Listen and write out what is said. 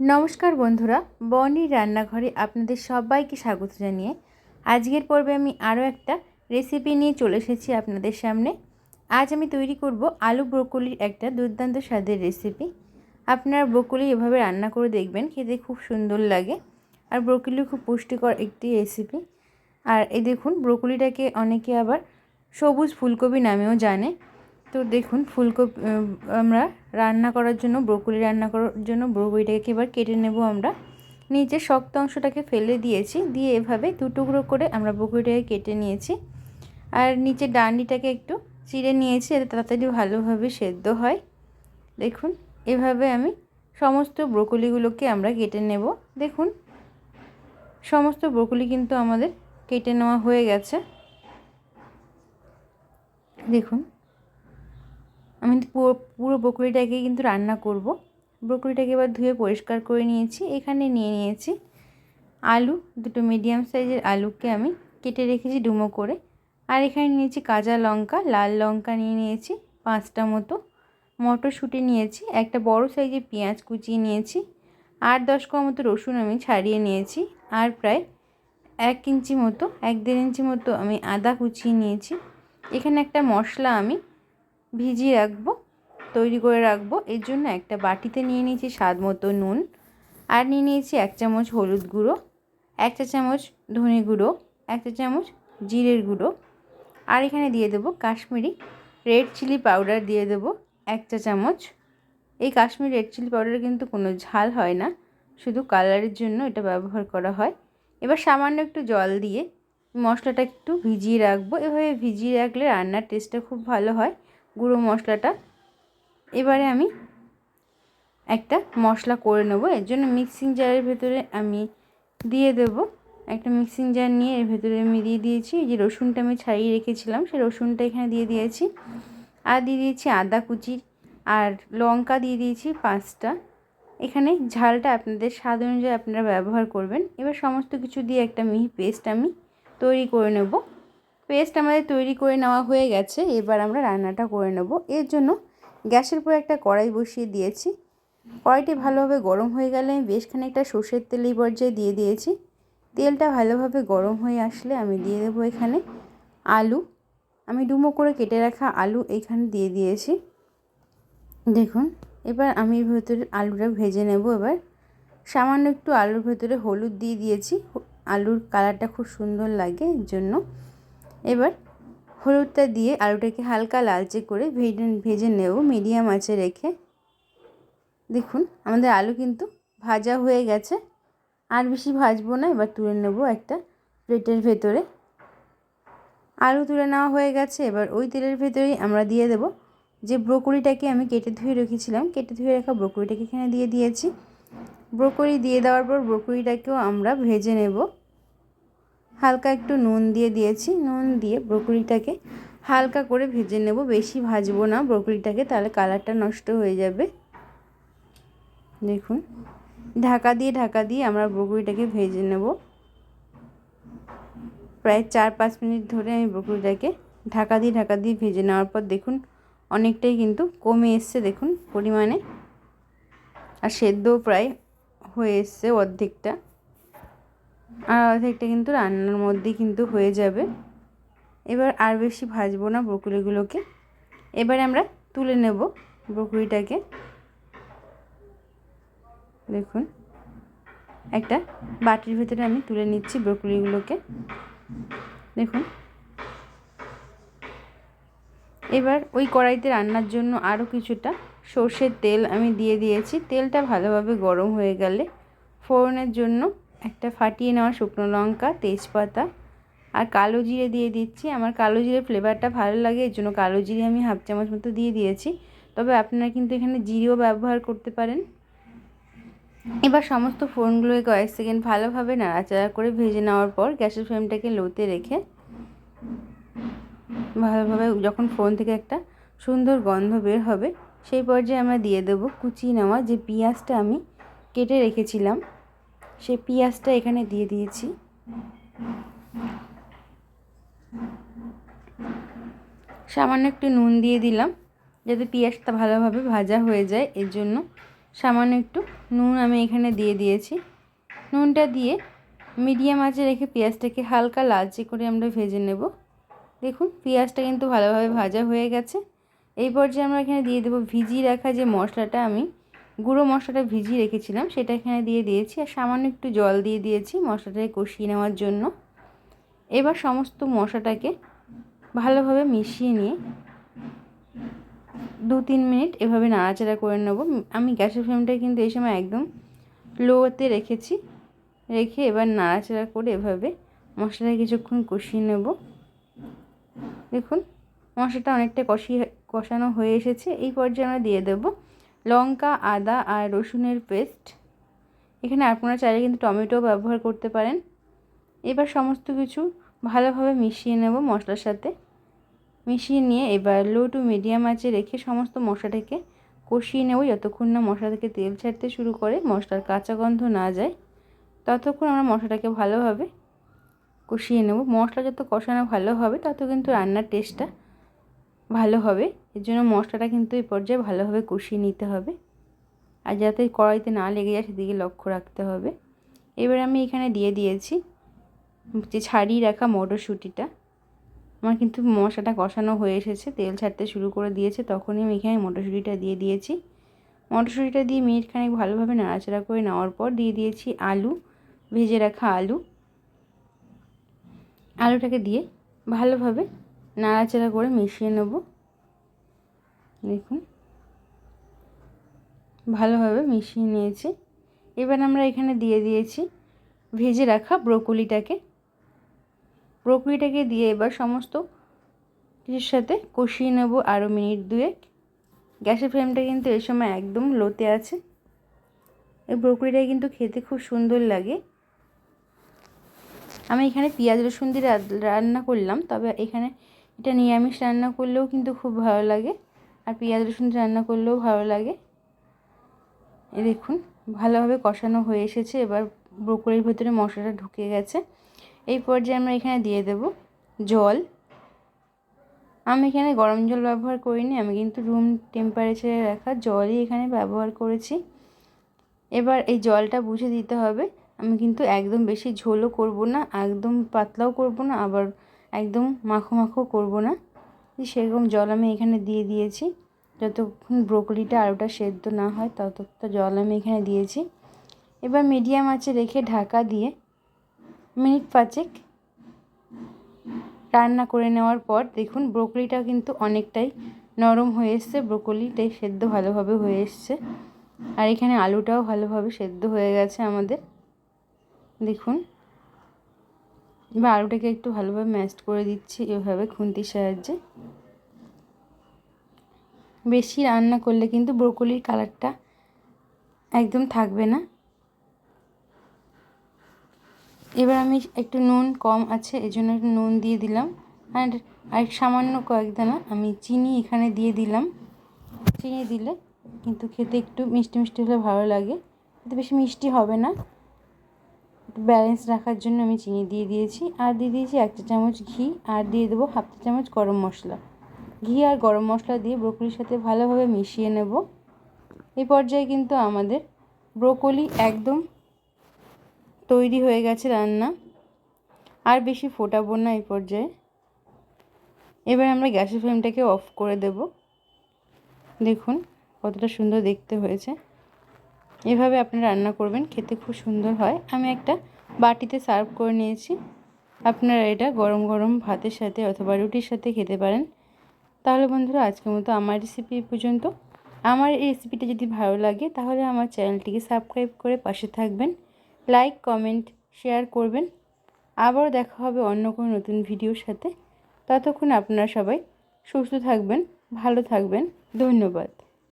নমস্কার বন্ধুরা বনির রান্নাঘরে আপনাদের সবাইকে স্বাগত জানিয়ে আজকের পর্বে আমি আরও একটা রেসিপি নিয়ে চলে এসেছি আপনাদের সামনে। আজ আমি তৈরি করব আলু ব্রোকলির একটা দুর্দান্ত স্বাদের রেসিপি আপনারা ব্রোকলি এভাবে রান্না করে দেখবেন, খেতে খুব সুন্দর লাগে আর ব্রোকলি খুব পুষ্টিকর একটি রেসিপি আর এই দেখুন, ব্রোকলিটাকে অনেকে আবার সবুজ ফুলকপি নামেও জানে। তো দেখুন, ফুলকপি আমরা রান্না করার জন্য, ব্রোকলি রান্না করার জন্য ব্রোকলিটাকে এবার কেটে নেব আমরা। নিচে শক্ত অংশটাকে ফেলে দিয়েছি, দিয়ে এভাবে দু টুকরো করে আমরা ব্রোকলিটাকে কেটে নিয়েছি। আর নিচে ডান্ডিটাকে একটু চিড়ে নিয়েছি, যাতে তাড়াতাড়ি ভালোভাবে সেদ্ধ হয়। দেখুন, এভাবে আমি সমস্ত ব্রোকলিগুলোকে আমরা কেটে নেব। দেখুন, সমস্ত ব্রোকলি কিন্তু আমাদের কেটে নেওয়া হয়ে গেছে। দেখুন আমি পুরো পুরো বকরিটাকে কিন্তু রান্না করব। বকরিটাকে এবার ধুয়ে পরিষ্কার করে নিয়েছি। এখানে নিয়ে নিয়েছি আলু, দুটো মিডিয়াম সাইজের আলুকে আমি কেটে রেখেছি ডুমো করে। আর এখানে নিয়েছি কাঁচা লঙ্কা, লাল লঙ্কা নিয়ে নিয়েছি, পাঁচটা মতো মটরশুঁটি নিয়েছি, একটা বড় সাইজের পেঁয়াজ কুচিয়ে নিয়েছি, আর দশ কোয়া মতো রসুন আমি ছাড়িয়ে নিয়েছি, আর প্রায় এক ইঞ্চি মতো, এক দেড় ইঞ্চি মতো আমি আদা কুচিয়ে নিয়েছি। এখানে একটা মশলা আমি ভিজিয়ে রাখব, তৈরি করে রাখব। এর জন্য একটা বাটিতে নিয়ে নিয়েছি স্বাদ মতো নুন আর নিয়ে নিয়েছি এক চামচ হলুদ গুঁড়ো, এক চা চামচ ধনে গুঁড়ো, এক চা চামচ জিরের গুঁড়ো আর এখানে দিয়ে দেবো কাশ্মীরি রেড চিলি পাউডার দিয়ে দেবো এক চা চামচ। এই কাশ্মীরি রেড চিলি পাউডার কিন্তু কোনো ঝাল হয় না, শুধু কালারের জন্য এটা ব্যবহার করা হয়। এবার সামান্য একটু জল দিয়ে মশলাটা একটু ভিজিয়ে রাখব। এভাবে ভিজিয়ে রাখলে রান্নার টেস্টটা খুব ভালো হয়। গুঁড়ো মশলাটা। এবারে আমি একটা মশলা করে নেব। এর জন্য মিক্সিং জারের ভেতরে আমি দিয়ে দেব। একটা মিক্সিং জার নিয়ে এর ভেতরে আমি দিয়ে দিয়েছি। যে রসুনটা আমি ছাড়িয়ে রেখেছিলাম, সেই রসুনটা এখানে দিয়ে দিয়েছি। আর দিয়ে দিয়েছি আদা কুচি আর লঙ্কা দিয়ে দিয়েছি পাঁচটা। এখানে ঝালটা আপনাদের স্বাদ অনুযায়ী আপনারা ব্যবহার করবেন। এবার সমস্ত কিছু দিয়ে একটা মিহি পেস্ট আমি তৈরি করে নেব। পেস্ট আমাদের তৈরি করে নেওয়া হয়ে গেছে। এবার আমরা রান্নাটা করে নেব। এর জন্য গ্যাসের উপর একটা কড়াই বসিয়ে দিয়েছি। কড়াইটি ভালোভাবে গরম হয়ে গেলে আমি বেশ খানিকটা সর্ষের তেল এই পর্যায়ে দিয়ে দিয়েছি। তেলটা ভালোভাবে গরম হয়ে আসলে আমি দিয়ে দেবো এখানে আলু। আমি ডুমো করে কেটে রাখা আলু এখানে দিয়ে দিয়েছি। দেখুন, এবার আমি ভেতরে আলুটা ভেজে নেব এবার। সামান্য একটু আলুর ভেতরে হলুদ দিয়ে দিয়েছি। আলুর কালারটা খুব সুন্দর লাগে এর জন্য। এবার হলুদটা দিয়ে আলুটাকে হালকা লালচে করে ভেজে ভেজে নেব, মিডিয়াম আঁচে রেখে। দেখুন, আমাদের আলু কিন্তু ভাজা হয়ে গেছে। আর বেশি ভাজবো না, এবার তুলে নেব একটা প্লেটের ভেতরে। আলু তুলে নেওয়া হয়ে গেছে, এবার ওই তেলের ভেতরেই আমরা দিয়ে দেব যে ব্রোকলিটাকে আমি কেটে ধুয়ে রেখেছিলাম। কেটে ধুয়ে রাখা ব্রোকলিটাকে এখানে দিয়ে দিয়েছি। ব্রোকলি দিয়ে দেওয়ার পর ব্রোকলিটাকেও আমরা ভেজে নেব। হালকা একটু নুন দিয়ে দিয়েছি। নুন দিয়ে ব্রোকলিটাকে হালকা করে ভেজে নেব। বেশি ভাজবো না ব্রোকলিটাকে, তাহলে কালারটা নষ্ট হয়ে যাবে। দেখুন, ঢাকা দিয়ে ঢাকা দিয়ে আমরা ব্রোকলিটাকে ভেজে নেব। প্রায় চার পাঁচ মিনিট ধরে আমি ব্রোকলিটাকে ঢাকা দিয়ে ঢাকা দিয়ে ভেজে নেওয়ার পর দেখুন, অনেকটাই কিন্তু কমে এসছে দেখুন পরিমাণে। আর সেদ্ধও প্রায় হয়ে এসছে অর্ধেকটা। আর অর্ধেকটা কিন্তু রান্নার মধ্যেই কিন্তু হয়ে যাবে। এবার আর বেশি ভাজবো না ব্রকুলিগুলোকে। এবারে আমরা তুলে নেব ব্রকুলিটাকে। দেখুন, একটা বাটির ভেতরে আমি তুলে নিচ্ছি ব্রকুলিগুলোকে। দেখুন, এবার ওই কড়াইতে রান্নার জন্য আরও কিছুটা সর্ষের তেল আমি দিয়ে দিয়েছি। তেলটা ভালোভাবে গরম হয়ে গেলে ফোড়নের জন্য একটা ফাটিয়ে নেওয়া শুকনো লঙ্কা, তেজপাতা আর কালো জিরে দিয়ে দিচ্ছি। আমার কালো জিরে ফ্লেভারটা ভালো লাগে, এর জন্য কালো জিরে আমি হাফ চামচ মতো দিয়ে দিয়েছি। তবে আপনারা কিন্তু এখানে জিরেও ব্যবহার করতে পারেন। এবার সমস্ত ফোড়নগুলোকে কয়েক সেকেন্ড ভালোভাবে নাড়াচাড়া করে ভেজে নেওয়ার পর গ্যাসের ফ্লেমটাকে লোতে রেখে ভালোভাবে যখন ফোন থেকে একটা সুন্দর গন্ধ বের হবে, সেই পর্যায়ে আমরা দিয়ে দেবো কুচিয়ে নেওয়া যে পেঁয়াজটা আমি কেটে রেখেছিলাম। সেই পেঁয়াজটা এখানে দিয়ে দিয়েছি। সামান্য একটু নুন দিয়ে দিলাম, যাতে পেঁয়াজটা ভালোভাবে ভাজা হয়ে যায়, এর জন্য সামান্য একটু নুন আমি এখানে দিয়ে দিয়েছি। নুনটা দিয়ে মিডিয়াম আঁচে রেখে পেঁয়াজটাকে হালকা লালচে করে আমরা ভেজে নেব। দেখুন, পেঁয়াজটা কিন্তু ভালোভাবে ভাজা হয়ে গেছে। এই পর্যায়ে আমরা এখানে দিয়ে দেবো ভিজিয়ে রাখা যে মশলাটা আমি গুঁড়ো মশলাটা ভিজিয়ে রেখেছিলাম, সেটা এখানে দিয়ে দিয়েছি আর সামান্য একটু জল দিয়ে দিয়েছি মশলাটাকে কষিয়ে নেওয়ার জন্য। এবার সমস্ত মশলাটাকে ভালোভাবে মিশিয়ে নিয়ে দু তিন মিনিট এভাবে নাড়াচাড়া করে নেব। আমি গ্যাসের ফ্লেমটা কিন্তু এই সময় একদম লোতে রেখেছি, রেখে এবার নাড়াচাড়া করে এভাবে মশলাটা কিছুক্ষণ কষিয়ে নেব। দেখুন, মশলাটা অনেকটা কষিয়ে, কষানো হয়ে এসেছে, এই পর্যায়ে আমরা দিয়ে দেব লঙ্কা, আদা আর রসুনের পেস্ট। এখানে আপনারা চাইলে কিন্তু টমেটো ব্যবহার করতে পারেন। এবার সমস্ত কিছু ভালোভাবে মিশিয়ে নেব মশলার সাথে। মিশিয়ে নিয়ে এবার লো টু মিডিয়াম আঁচে রেখে সমস্ত মশলাটাকে কষিয়ে নেব যতক্ষণ না মশলা থেকে তেল ছাড়তে শুরু করে মশলার কাঁচা গন্ধ না যায়। ততক্ষণ আমরা মশলাটাকে ভালোভাবে কষিয়ে নেব। মশলা যত কষানো ভালো হবে, তত কিন্তু রান্নার টেস্টটা ভালো হবে। এর জন্য মশলাটা কিন্তু এই পর্যায়ে ভালোভাবে কষিয়ে নিতে হবে। আর যাতে কড়াইতে না লেগে যায় সেদিকে লক্ষ্য রাখতে হবে। এবার আমি এখানে দিয়ে দিয়েছি যে ছাড়িয়ে রাখা মটরশুঁটিটা। আমার কিন্তু মশলাটা কষানো হয়ে এসেছে, তেল ছাড়তে শুরু করে দিয়েছে, তখনই আমি এখানে মটরশুঁটিটা দিয়ে দিয়েছি। মটরশুঁটিটা দিয়ে মিনিট খানেক ভালোভাবে নাড়াচাড়া করে নেওয়ার পর দিয়ে দিয়েছি আলু, ভেজে রাখা আলু। আলুটাকে দিয়ে ভালোভাবে নাড়াচাড়া করে মিশিয়ে নেব। দেখুন। ভালোভাবে মিশিয়ে নিয়েছি। এবার আমরা এখানে দিয়ে দিয়েছি ভেজে রাখা ব্রোকলিটাকে। ব্রোকলিটাকে দিয়ে এবার সমস্ত কিছুর সাথে কষিয়ে নেব আরও মিনিট দুয়েক। গ্যাসের ফ্লেমটা কিন্তু এই সময় একদম লোতে আছে। এই ব্রোকলিটা কিন্তু খেতে খুব সুন্দর লাগে। আমি এখানে পেঁয়াজ রসুন দিয়ে রান্না করলাম, তবে এখানে এটা নিরামিষ রান্না করলেও কিন্তু খুব ভালো লাগে। আর পেঁয়াজ রসুন রান্না করলেও ভালো লাগে। এ দেখুন, ভালোভাবে কষানো হয়ে এসেছে। এবার ব্রোকলির ভেতরে মশলাটা ঢুকে গেছে। এই পর্যায়ে আমরা এখানে দিয়ে দেব জল। আমি এখানে গরম জল ব্যবহার করিনি, আমি কিন্তু রুম টেম্পারেচারে রাখা জলই এখানে ব্যবহার করেছি। এবার এই জলটা বুঝে দিতে হবে, আমি কিন্তু একদম বেশি ঝোলও করব না, একদম পাতলাও করব না, আবার একদম মাখো মাখো করব না। সেরকম জল আমি এখানে দিয়ে দিয়েছি। যতক্ষণ ব্রোকলিটা আলুটা সেদ্ধ না হয় ততটা জল আমি এখানে দিয়েছি। এবার মিডিয়াম আঁচে রেখে ঢাকা দিয়ে মিনিট পাঁচেক রান্না করে নেওয়ার পর দেখুন ব্রোকলিটা কিন্তু অনেকটাই নরম হয়ে এসছে। ব্রোকলিটাই সেদ্ধ ভালোভাবে হয়ে এসছে। আর এখানে আলুটাও ভালোভাবে সেদ্ধ হয়ে গেছে আমাদের। দেখুন। এবার আলুটাকে একটু ভালোভাবে ম্যাশড করে দিচ্ছি এভাবে খুন্তির সাহায্যে। বেশি রান্না করলে কিন্তু ব্রোকলির কালারটা একদম থাকবে না। এবার আমি একটু নুন কম আছে এই জন্য একটু নুন দিয়ে দিলাম। আর আর সামান্য কয়েক দানা আমি চিনি এখানে দিয়ে দিলাম। চিনি দিলে কিন্তু খেতে একটু মিষ্টি মিষ্টি হলে ভালো লাগে। এতে বেশি মিষ্টি হবে না। ব্যালেন্স রাখার জন্য আমি চিনি দিয়ে দিয়েছি। আর দিয়ে দিয়েছি এক চা চামচ ঘি। আর দিয়ে দেবো হাফ চা চামচ গরম মশলা। ঘি আর গরম মশলা দিয়ে ব্রোকলির সাথে ভালোভাবে মিশিয়ে নেব। এই পর্যায়ে কিন্তু আমাদের ব্রোকলি একদম তৈরি হয়ে গেছে রান্না। আর বেশি ফোটাবো না এই পর্যায়ে। এবার আমরা গ্যাসের ফ্লেমটাকে অফ করে দেব। দেখুন কতটা সুন্দর দেখতে হয়েছে। এভাবে আপনি রান্না করবেন, খেতে খুব সুন্দর হয়। আমি একটা বাটিতে সার্ভ করে নিয়েছি। আপনারা এটা গরম গরম ভাতের সাথে অথবা রুটির সাথে খেতে পারেন। তাহলে বন্ধুরা, আজকের মতো আমার রেসিপি পর্যন্ত। আমার এই রেসিপিটা যদি ভালো লাগে, তাহলে আমার চ্যানেলটিকে সাবস্ক্রাইব করে পাশে থাকবেন। লাইক কমেন্ট শেয়ার করবেন। আবারও দেখা হবে অন্য কোনো নতুন ভিডিওর সাথে। ততক্ষণ আপনারা সবাই সুস্থ থাকবেন, ভালো থাকবেন। ধন্যবাদ।